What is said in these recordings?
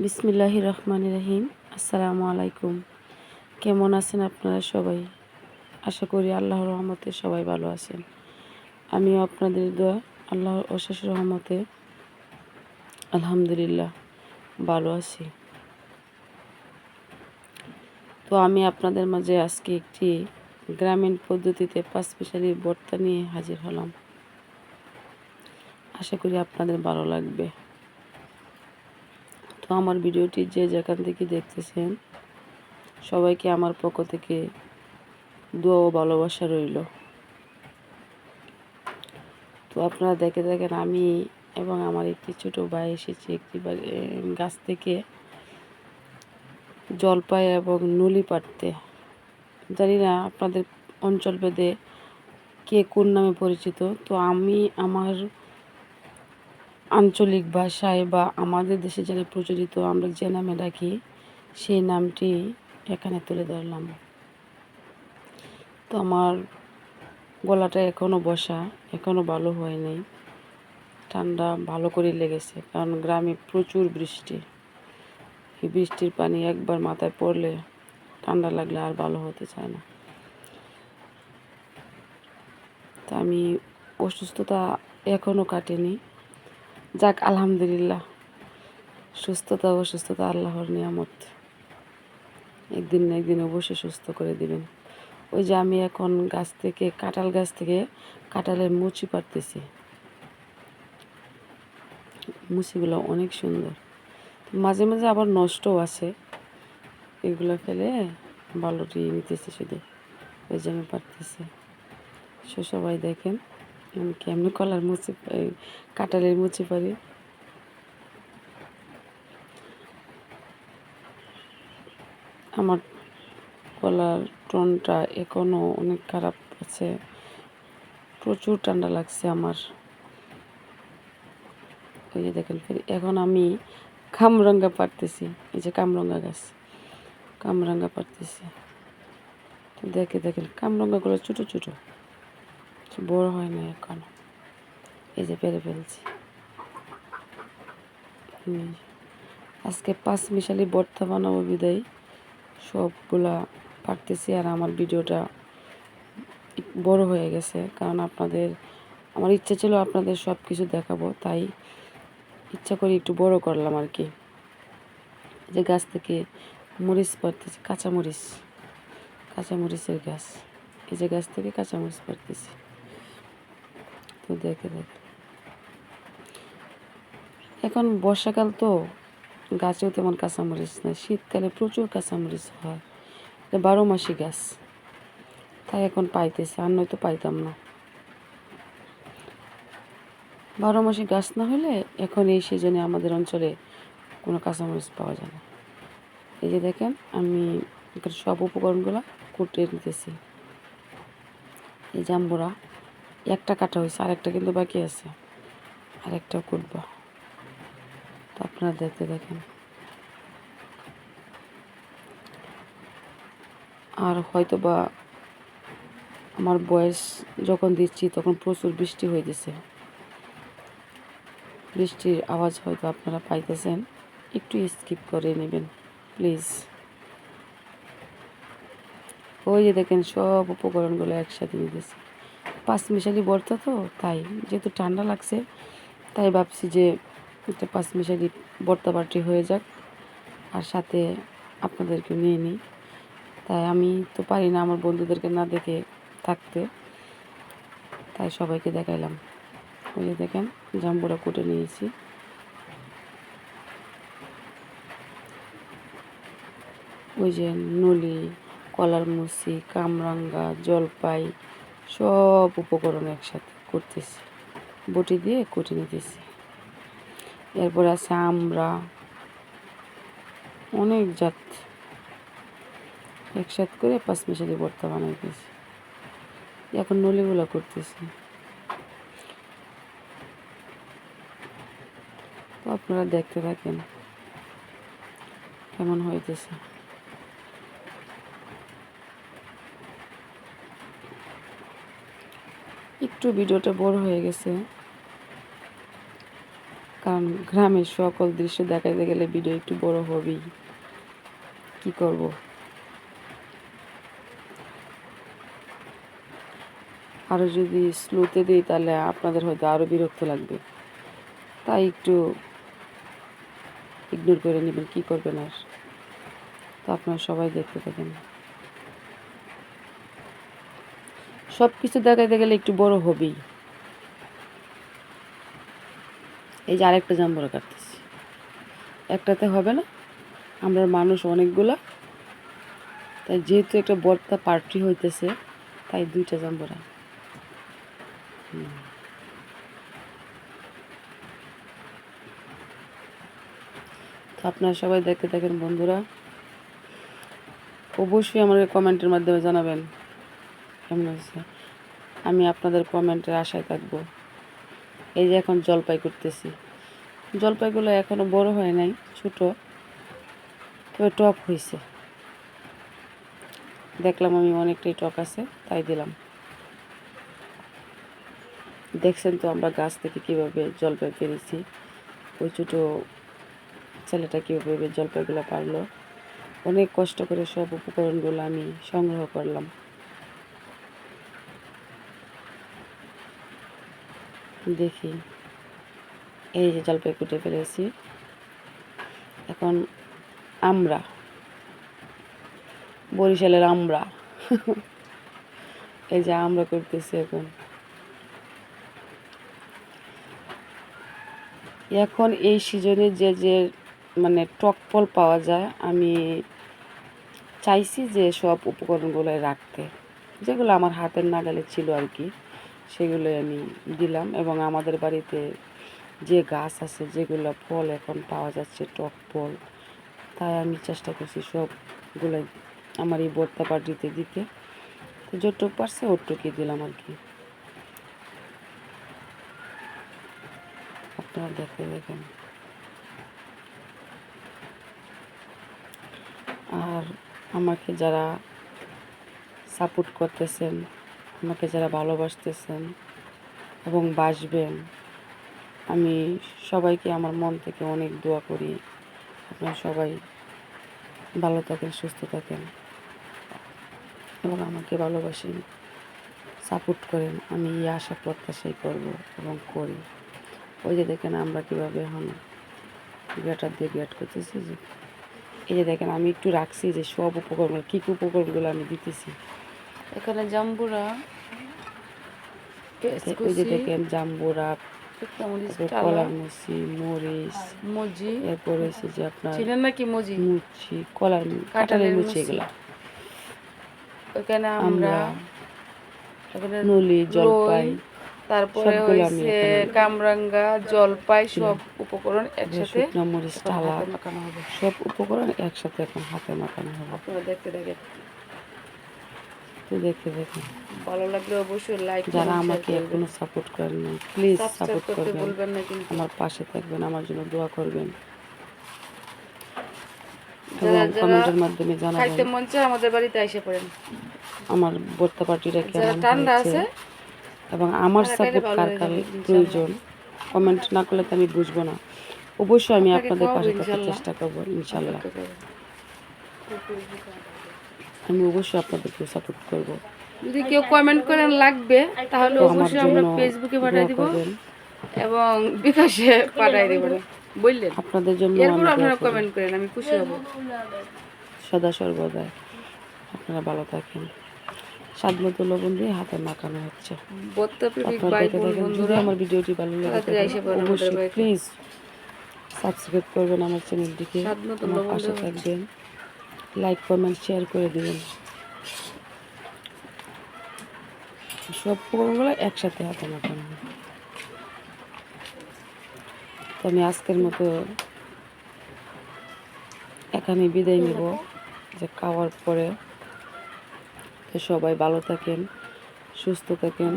বিসমিল্লাহ রহমান রহিম। আসসালামু আলাইকুম। কেমন আছেন আপনারা সবাই? আশা করি আল্লাহর রহমতে সবাই ভালো আছেন। আমিও আপনাদের দোয়া, আল্লাহর অশেষ রহমতে আলহামদুলিল্লাহ ভালো আছি। তো আমি আপনাদের মাঝে আজকে একটি গ্রামীণ পদ্ধতিতে পাঁচমিশালি বর্তা নিয়ে হাজির হলাম। আশা করি আপনাদের ভালো লাগবে। তো আমার ভিডিওটি যে যেখান থেকে দেখতেছেন, সবাইকে আমার পক্ষ থেকে দোয়া ও ভালোবাসা রইল। তো আপনারা দেখে দেখেন আমি এবং আমার একটি ছোটো ভাই এসেছি একটি গাছ থেকে জলপাই এবং নুলি পাড়তে। জানি না আপনাদের অঞ্চল ভেদে কে কোন নামে পরিচিত, তো আমি আমার আঞ্চলিক ভাষায় বা আমাদের দেশে যারা প্রচলিত, আমরা যে নামে ডাকি, সেই নামটি এখানে তুলে ধরলাম। তো আমার গলাটা এখনও বসা এখনও ভালো হয় নাই। ঠান্ডা ভালো করে লেগেছে, কারণ গ্রামে প্রচুর বৃষ্টি। এই বৃষ্টির পানি একবার মাথায় পড়লে ঠান্ডা লাগলে আর ভালো হতে চায় না। তা আমি অসুস্থতা এখনও কাটেনি। যাক, আলহামদুলিল্লাহ। সুস্থতা অসুস্থতা আল্লাহর নিয়ামত। একদিন না একদিন অবশ্যই সুস্থ করে দিবেন। ওই যে আমি এখন গাছ থেকে, কাঁঠাল গাছ থেকে কাঁঠালের মুচি পারতেছি মুচিগুলো অনেক সুন্দর। মাঝে মাঝে আবার নষ্টও আছে। এগুলো ফেলে বালুটি নিতেছি শুধু। ওই যে আমি পারতেছি সবাই দেখেন। আমি কলার মুচি কাঁঠালের মুচি পারি? আমার গলার টোনটা এখনও অনেক খারাপ আছে। প্রচুর ঠান্ডা লাগছে আমার। এই যে দেখেন এখন আমি কামরাঙ্গা পারতেছি এই যে কামরঙ্গা গাছ। কামরঙ্গা পারতেছি দেখে দেখেন, কামরাঙ্গাগুলো ছোটো ছোটো। বড় হয় না এখনও এই যে পেরে ফেলছি। আজকে পাঁচ মিশালি ভর্তা বানাবো বিদায়। সবগুলা পারতেছি আর আমার ভিডিওটা বড় হয়ে গেছে। কারণ আপনাদের, আমার ইচ্ছা ছিল আপনাদের সব কিছু দেখাবো, তাই ইচ্ছা করে একটু বড় করলাম আর কি। যে গাছ থেকে মরিচ পারতেছি কাঁচামরিচ। কাঁচামরিচের গাছ। এই যে গাছ থেকে কাঁচামরিচ পারতেছি তো দেখে দেখে। এখন বর্ষাকাল তো গাছেও তেমন কাঁচামরিচ নেই। শীতকালে প্রচুর কাঁচামরিচ হয়। বারো মাসি গাছ। তাই এখন পাইতেছে, আর নয়তো পাইতাম না। বারো মাসি গাছ না হলে এখন এই সিজনে আমাদের অঞ্চলে কোনো কাঁচামরিচ পাওয়া যায় না। এই যে দেখেন, আমি সব উপকরণগুলো কুটে নিতেছি। এই জাম্বুরা। একটা কাটা হয়েছে আরেকটা কিন্তু বাকি আছে। আরেকটাও কুটবো। তো আপনারা দেখতে দেখেন। আর হয়তো বা আমার বয়স যখন দিচ্ছি, তখন প্রচুর বৃষ্টি হইতেছে। বৃষ্টির আওয়াজ হয়তো আপনারা পাইতেছেন। একটু স্কিপ করে নেবেন, প্লিজ। ওই যে দেখেন সব উপকরণগুলো একসাথে নিতেছি পাঁচ মিশালি বর্তা তো, তাই যেহেতু ঠান্ডা লাগছে, তাই ভাবছি যে একটা পাঁচ মিশালি বর্তা বাটি হয়ে যাক আর সাথে আপনাদেরকে নিয়ে নিই। তাই আমি তো পারি না আমার বন্ধুদেরকে না দেখে থাকতে, তাই সবাইকে দেখাইলাম। ওই যে দেখেন, জাম্বুরা কুটে নিয়েছি। ওই যে নলি, কলার মুসি, কামরাঙ্গা, জলপাই সব উপকরণ একসাথে করতেছি। বটি দিয়ে কুটি নিতেছি। এরপর আছে আমরা অনেক জাত। একসাথে করে পাঁচ মিশালি ভর্তা বানাইতেছি। এখন নলিগুলো করতেছি। আপনারা দেখতে থাকেন কেমন হইতেছে। একটু ভিডিওটা বড় হয়ে গেছে। কারণ গ্রামের সকল দৃশ্য দেখাতে গেলে ভিডিও একটু বড় হবেই। কি করব? আরও যদি স্লোতে দিই তাহলে আপনাদের হয়তো আরও বিরক্ত লাগবে। তাই একটু ইগনোর করে নেবেন, কি করবেন আর? তো আপনারা সবাই দেখতে থাকেন। সব কিছু দেখাইতে গেলে একটু বড় হবেই। এই যে আরেকটা জাম্বুরা কাটতেছি একটাতে হবে না, আমরা মানুষ অনেকগুলা। তাই যেহেতু একটা বর্তা পার্টি হইতেছে, তাই দুইটা জাম্বুরা। তো আপনারা সবাই দেখতে থাকেন বন্ধুরা, অবশ্যই আমাকে কমেন্টের মাধ্যমে জানাবেন। কেমন হয়েছে? আমি আপনাদের কমেন্টের আশায় থাকব। এই যে এখন জলপাই করতেছি। জলপাইগুলো এখনও বড় হয় নাই, ছোট। তবে টক হয়েছে। দেখলাম আমি অনেকটাই টক আছে, তাই দিলাম। দেখছেন তো আমরা গাছ থেকে কীভাবে জলপাই পেরেছি? ওই ছোটো ছেলেটা কীভাবে জলপাইগুলো পারল? অনেক কষ্ট করে সব উপকরণগুলো আমি সংগ্রহ করলাম। দেখি। এই যে জলপাই কুটে ফেলেছি এখন আমরা, বরিশালের আমরা। এই যে আমরা করতেছি এখন। এখন এই সিজনে যে যে মানে টক ফল পাওয়া যায়, আমি চাইছি যে সব উপকরণগুলো রাখতে। যেগুলো আমার হাতের নাগালে ছিল আর কি। সেগুলো আমি দিলাম এবং আমাদের বাড়িতে যে গাছ আছে, যেগুলো ফল এখন পাওয়া যাচ্ছে, টক ফল, তাই আমি চেষ্টা করছি সবগুলোই আমার এই বর্তা পার্টিতে দিতে। তো যতটুকু পারছে ওটুকুই দিলাম আর কি। আপনারা দেখে দেখেন আর আমাকে যারা সাপোর্ট করতেছেন আমাকে যারা ভালোবাসতেছেন এবং বাসবেন, আমি সবাইকে আমার মন থেকে অনেক দোয়া করি। আপনারা সবাই ভালো থাকেন, সুস্থ থাকেন এবং আমাকে ভালোবাসেন, সাপোর্ট করেন। আমি এই আশা প্রত্যাশাই করব এবং করি। ওই যে দেখেন আমরা কীভাবে এখন গ্রেটার দিয়ে গ্রেট করতেছি, যে এই যে দেখেন আমি একটু রাখছি যে সব উপকরণ, কী কী উপকরণগুলো আমি দিতেছি। এখানে জাম্বুরা ওই যে দেখেন জাম্বুরা কলার মুচি মরিচ মজি। এরপর হচ্ছে যে আপনার ছিলেন নাকি মজি? মুচি কলার কাঁঠালের মুচি এগুলা। ওখানে আমরা আমরা নলি জলপাই তারপরে হইছে কামরাঙ্গা জলপাই সব উপকরণ একসাথে মরিচ টালা সব উপকরণ একসাথে এখন হাতে মাখানো হবে। আপনারা দেখতে দেখেন। তো দেখে দেখুন। ভালো লাগলে অবশ্যই লাইক যারা আমাকে এখনও সাপোর্ট করেন না প্লিজ সাপোর্ট করবেন। বলবেন না কিন্তু। আমার পাশে থাকবেন আমার জন্য দোয়া করবেন। কমেন্টের মাধ্যমে খাইতে মন চায় আমাদের বাড়িতে এসে পড়েন। আমার বর্তা পার্টিটা কেমন ঠান্ডা আছে এবং আমার সাপোর্ট কার কার প্রয়োজন? কমেন্ট না করলে তো আমি বুঝব না। অবশ্যই আমি আপনাদের পাশে থাকার চেষ্টা করব ইনশাল্লাহ। আমি অবশ্যই আপনাদেরকে সাপোর্ট করব। যদি কেউ কমেন্ট করেন লাগবে তাহলে অবশ্যই আমরা ফেসবুকে পাঠিয়ে দিব এবং বিকাশে পাঠিয়ে দিব। বললেন? আপনাদের জন্য এরপর আপনারা কমেন্ট করেন আমি খুশি হব। সদা সর্বদাই। আপনারা ভালো থাকেন। স্বাদ মতো লবণ দিয়ে হাতে মাখানো হচ্ছে। আমার ভিডিওটি ভালো লাগে অবশ্যই প্লিজ সাবস্ক্রাইব করবেন আমার চ্যানেলটিকে আমার পাশে থাকবেন। লাইক কমেন্ট শেয়ার করে দিবেন। সব প্রোগ্রামগুলো একসাথে হাতে মাখানো। তো আমি আজকের মতো এখানে বিদায় নিব, যে খাওয়ার পরে সবাই ভালো থাকেন, সুস্থ থাকেন।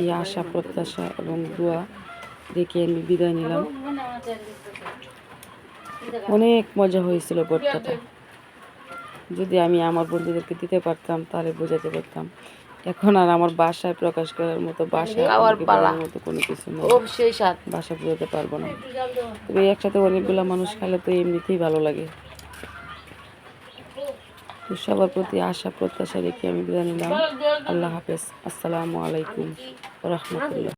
এই আশা, প্রত্যাশা এবং দোয়া রেখে আমি বিদায় নিলাম। অনেক মজা হয়েছিল ভর্তাটা যদি আমি আমার বন্ধুদেরকে দিতে পারতাম তাহলে বোঝাতে পারতাম। এখন আর আমার বাসায় প্রকাশ করার মতো বাসায় মতো কোনো কিছু নেই। বাসা বোঝাতে পারব না। তবে একসাথে অনেকগুলো মানুষ খেলে তো এমনিতেই ভালো লাগে। তো সবার প্রতি আশা প্রত্যাশা রেখে আমি বিদায় নিলাম। আল্লাহ হাফেজ। আসসালামু আলাইকুম রহমতুল্লাহ।